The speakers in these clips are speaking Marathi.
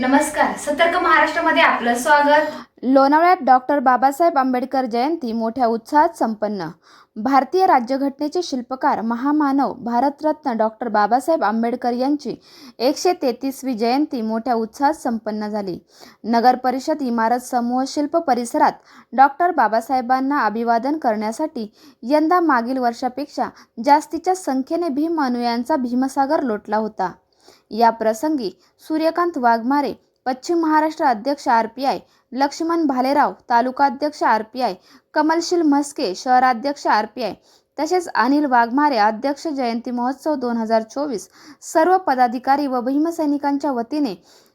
नमस्कार सतर्क महाराष्ट्रामध्ये आपलं स्वागत. लोणावळ्यात डॉक्टर बाबासाहेब आंबेडकर जयंती मोठ्या उत्साहात संपन्न. भारतीय राज्यघटनेचे शिल्पकार महामानव भारतरत्न डॉक्टर बाबासाहेब आंबेडकर यांची एकशे तेहतीसवी जयंती मोठ्या उत्साहात संपन्न झाली. नगर परिषद इमारत समूह शिल्प परिसरात डॉक्टर बाबासाहेबांना अभिवादन करण्यासाठी यंदा मागील वर्षापेक्षा जास्तीच्या संख्येने भीम अनुयांचा भीमसागर लोटला होता. या प्रसंगी सूर्यकांत वाघमारे पश्चिम महाराष्ट्र अध्यक्ष R P I Laxman Bhalerao तालुकाध्यक्ष R P I Kamalsheel Mhaske शहराध्यक्ष आर पी आय तसेच अनिल वाघमारे अध्यक्ष जयंती महोत्सव दोन हजार चोवीस सर्व पदाधिकारी व भीमसैनिकांच्या वतीने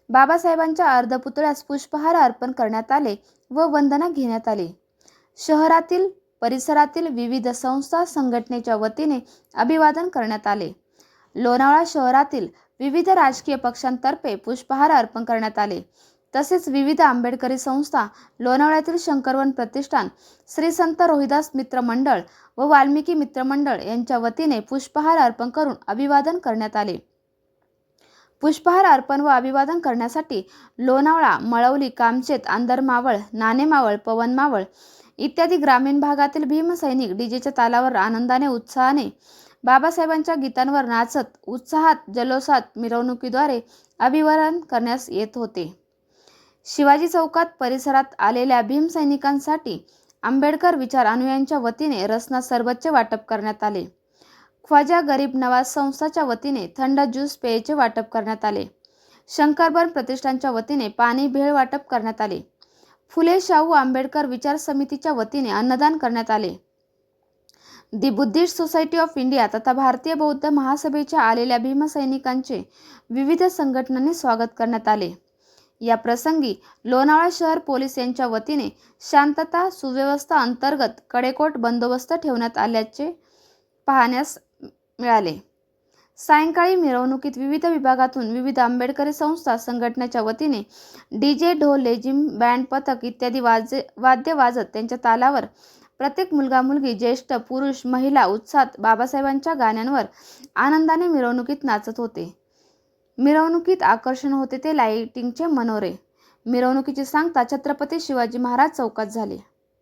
बाबासाहेबांच्या अर्धपुतळ्यास पुष्पहार अर्पण करण्यात आले व वंदना घेण्यात आली. शहरातील परिसरातील विविध संस्था संघटनेच्या वतीने अभिवादन करण्यात आले. लोणावळा शहरातील विविध राजकीय पक्षांतर्फे पुष्पहार अर्पण करण्यात आले. तसेच विविध आंबेडकरी संस्था लोणावळ्यातील शंकरवन प्रतिष्ठान श्री संत रोहिदास मित्र मंडळ व वाल्मिकी मित्र मंडळ यांच्या वतीने पुष्पहार अर्पण करून अभिवादन करण्यात आले. पुष्पहार अर्पण व अभिवादन करण्यासाठी लोणावळा मळवली कामचेत आंदरमावळ नाणेमावळ पवनमावळ इत्यादी ग्रामीण भागातील भीमसैनिक डीजेच्या तालावर आनंदाने उत्साहाने बाबासाहेबांच्या गीतांवर नाचत उत्साहात जल्लोषात मिरवणुकीद्वारे अभिवादन करण्यास येत होते. शिवाजी चौकात परिसरात आलेल्या भीमसैनिकांसाठी आंबेडकर विचार अनुयांच्या वतीने रसना सरबतचे वाटप करण्यात आले. ख्वाजा गरीब नवाज संस्थाच्या वतीने थंड ज्यूस पेयचे वाटप करण्यात आले. शंकरबन प्रतिष्ठानच्या वतीने पाणी भेळ वाटप करण्यात आले. फुले शाहू आंबेडकर विचार समितीच्या वतीने अन्नदान करण्यात आले. The Buddhist society of India तथा भारतीय बौद्ध महासभेच्या आलेल्या भीमसैनिकांचे विविध संघटनांनी स्वागत करण्यात आले. या प्रसंगी लोणावळा शहर पोलीस यांच्या वतीने शांतता सुव्यवस्था अंतर्गत कडेकोट बंदोबस्त ठेवण्यात आल्याचे पाहण्यास मिळाले. सायंकाळी मिरवणुकीत विविध विभागातून विविध आंबेडकरी संस्था संघटनेच्या वतीने डी जे ढोल लेझिम बँड पथक इत्यादी वाजे वाद्य वाजत त्यांच्या तालावर प्रत्येक मुलगा मुलगी ज्येष्ठ पुरुष महिला उत्साहात बाबासाहेबांच्या गाण्यांवर आनंदाने मिरवणुकीत नाचत होते. मिरवणुकीत आकर्षण होते ते लाईटिंगचे मनोरे. मिरवणुकीची सांगता छत्रपती शिवाजी महाराज चौकात झाली.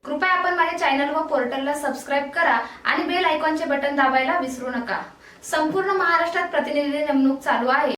कृपया आपण माझ्या चॅनल व पोर्टलला सबस्क्राईब करा आणि बेल आयकॉनचे बटन दाबायला विसरू नका. संपूर्ण महाराष्ट्रात प्रतिनिधी नेमणूक चालू आहे.